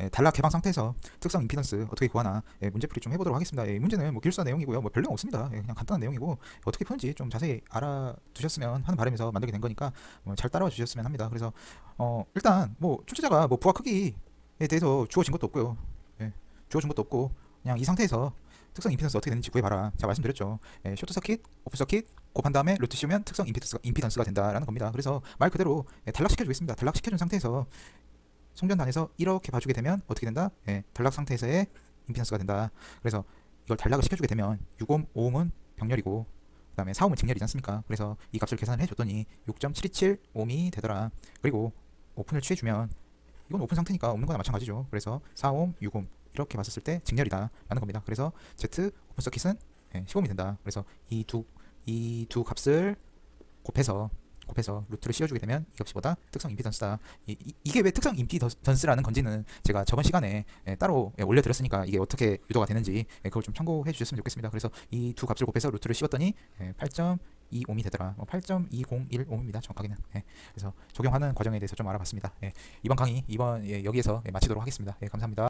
예, 단락 개방 상태에서 특성 임피던스 어떻게 구하나 예, 문제풀이 좀 해보도록 하겠습니다. 예, 이 문제는 뭐 길수한 내용이고요. 뭐 별내용 없습니다. 예, 그냥 간단한 내용이고 어떻게 푸는지 좀 자세히 알아두셨으면 하는 바람에서 만들게 된 거니까 뭐 잘 따라와 주셨으면 합니다. 그래서 어, 일단 뭐 출제자가 뭐 부하 크기에 대해서 주어진 것도 없고요. 예, 주어진 것도 없고 그냥 이 상태에서 특성 임피던스 어떻게 되는지 구해봐라. 제가 말씀드렸죠. 예, 쇼트 서킷, 오프 서킷 곱한 다음에 루트 씌우면 특성 임피던스가, 임피던스가 된다라는 겁니다. 그래서 말 그대로 예, 단락시켜주겠습니다. 단락시켜준 상태에서 송전단에서 이렇게 봐주게 되면 어떻게 된다? 예, 단락 상태에서의 임피던스가 된다. 그래서 이걸 단락을 시켜주게 되면 6옴, 5옴은 병렬이고 그 다음에 4옴은 직렬이지 않습니까? 그래서 이 값을 계산을 해줬더니 6.727옴이 되더라. 그리고 오픈을 취해주면 이건 오픈 상태니까 없는 거나 마찬가지죠. 그래서 4옴, 6옴 이렇게 봤었을 때 직렬이다 라는 겁니다. 그래서 Z 오픈 서킷은 예, 15옴이 된다. 그래서 이 두 이두 값을 곱해서 곱해서 루트를 씌워주게 되면 이 값이보다 특성 임피던스다. 이, 이, 게왜 특성 임피던스라는 건지는 제가 저번 시간에 예, 따로 예, 올려드렸으니까 이게 어떻게 유도가 되는지 예, 그걸 좀 참고해 주셨으면 좋겠습니다. 그래서 이 두 값을 곱해서 루트를 씌웠더니 예, 8.25옴이 되더라. 어, 8.201옴입니다. 정확하게는. 예, 그래서 적용하는 과정에 대해서 좀 알아봤습니다. 예, 이번 강의 이번 예, 여기에서 예, 마치도록 하겠습니다. 예, 감사합니다.